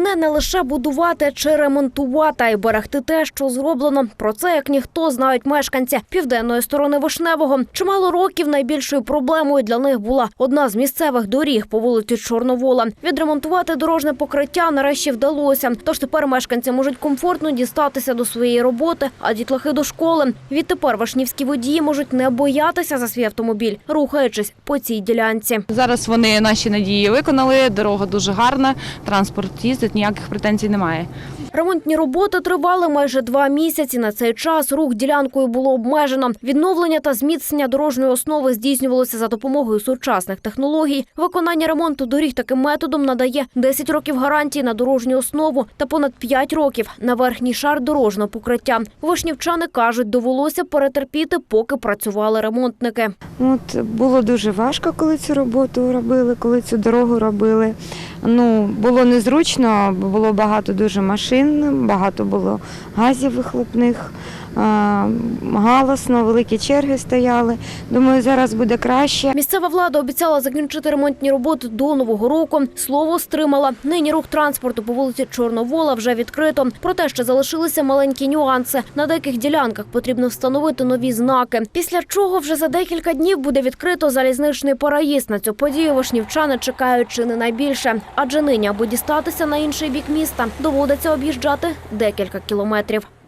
не лише будувати чи ремонтувати, а й берегти те, що зроблено. Про це як ніхто знають мешканці південної сторони Вишневого. Чимало років найбільшою проблемою для них була одна з місцевих доріг по вулиці Чорновола. Відремонтувати дорожне покриття нарешті вдалося. Тож тепер мешканці можуть комфортно дістатися до своєї роботи, а дітлахи до школи. Відтепер вишнівські водії можуть не боятися за свій автомобіль, рухаючись по цій ділянці. Зараз вони наші надії виконали. Дорога дуже гарна, транспорт їздить, ніяких претензій немає. Ремонтні роботи тривали майже два місяці. На цей час рух ділянкою було обмежено. Відновлення та зміцнення дорожньої основи здійснювалося за допомогою сучасних технологій. Виконання ремонту доріг таким методом надає 10 років гарантії на дорожню основу та понад 5 років на верхній шар дорожнього покриття. Вишнівчани кажуть, довелося перетерпіти, поки працювали ремонтники. От було дуже важко, коли цю роботу робили, коли цю дорогу робили. Ну, було незручно, було багато дуже машин, багато було газів вихлопних, галасно, великі черги стояли. Думаю, зараз буде краще. Місцева влада обіцяла закінчити ремонтні роботи до нового року. Слово стримала. Нині рух транспорту по вулиці Чорновола вже відкрито. Проте ще залишилися маленькі нюанси. На деяких ділянках потрібно встановити нові знаки. Після чого вже за декілька днів буде відкрито залізничний переїзд. На цю подію вишнівчани чекають чи не найбільше. Адже нині, аби дістатися на інший бік міста, доводиться об'їжджати декілька кілометрів.